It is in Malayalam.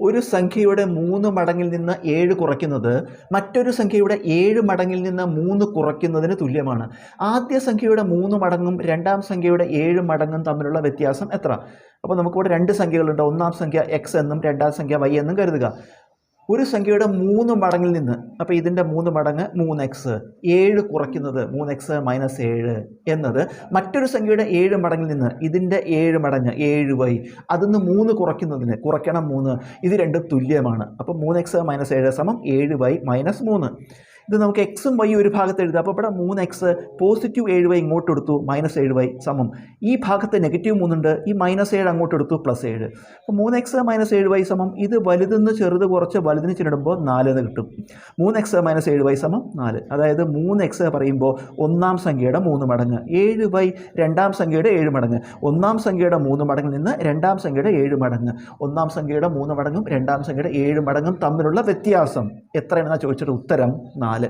ഒരു സംഖ്യയുടെ മൂന്ന് മടങ്ങിൽ നിന്ന് ഏഴ് കുറയ്ക്കുന്നത് മറ്റൊരു സംഖ്യയുടെ ഏഴ് മടങ്ങിൽ നിന്ന് മൂന്ന് കുറയ്ക്കുന്നതിന് തുല്യമാണ്. ആദ്യ സംഖ്യയുടെ മൂന്ന് മടങ്ങും രണ്ടാം സംഖ്യയുടെ ഏഴ് മടങ്ങും തമ്മിലുള്ള വ്യത്യാസം എത്ര? അപ്പോൾ നമുക്കിവിടെ രണ്ട് സംഖ്യകളുണ്ട്. ഒന്നാം സംഖ്യ എക്സ് എന്നും രണ്ടാം സംഖ്യ വൈ എന്നും കരുതുക. ഒരു സംഖ്യയുടെ മൂന്ന് മടങ്ങിൽ നിന്ന് അപ്പോൾ ഇതിന്റെ മൂന്ന് മടങ്ങ് മൂന്ന് എക്സ് ഏഴ് കുറയ്ക്കുന്നത് മൂന്ന് എക്സ് മൈനസ് ഏഴ് എന്നത് മറ്റൊരു സംഖ്യയുടെ ഏഴ് മടങ്ങിൽ നിന്ന് ഇതിന്റെ ഏഴ് മടങ്ങ് ഏഴ് വൈ അതിന്ന് മൂന്ന് കുറയ്ക്കുന്നതിന് കുറയ്ക്കണം മൂന്ന് ഇത് രണ്ടും തുല്യമാണ്. അപ്പോൾ മൂന്ന് എക്സ് മൈനസ് ഏഴ് സമം ഏഴ് വൈ മൈനസ് മൂന്ന്. ഇത് നമുക്ക് എക്സും വൈ ഒരു ഭാഗത്ത് എഴുതാം. അപ്പോൾ ഇവിടെ മൂന്ന് എക്സ് പോസിറ്റീവ് ഏഴ് വൈ ഇങ്ങോട്ട് എടുത്തു മൈനസ് ഏഴ് വൈ സമം. ഈ ഭാഗത്ത് നെഗറ്റീവ് മൂന്നുണ്ട് ഈ മൈനസ് ഏഴ് അങ്ങോട്ട് എടുത്തു പ്ലസ് ഏഴ്. അപ്പോൾ മൂന്ന് എക്സ് മൈനസ് ഏഴ് വൈ സമം ഇത് വലുതെന്ന് ചെറുത് കുറച്ച് വലുതിന് ചെറുടുമ്പോൾ നാല് എന്ന് കിട്ടും. മൂന്ന് എക്സ് മൈനസ് ഏഴ് വൈ സമം നാല്. അതായത് മൂന്ന് എക്സ് പറയുമ്പോൾ ഒന്നാം സംഖ്യയുടെ മൂന്ന് മടങ്ങ്. ഏഴ് വൈ രണ്ടാം സംഖ്യയുടെ ഏഴ് മടങ്ങ്. ഒന്നാം സംഖ്യയുടെ മൂന്ന് മടങ്ങിൽ നിന്ന് രണ്ടാം സംഖ്യയുടെ ഏഴ് മടങ്ങ്. ഒന്നാം സംഖ്യയുടെ മൂന്ന് മടങ്ങും രണ്ടാം സംഖ്യയുടെ ഏഴ് മടങ്ങും തമ്മിലുള്ള വ്യത്യാസം എത്രയാണെന്നാണ് ചോദിച്ചിട്ട് ഉത്തരം? നാല്.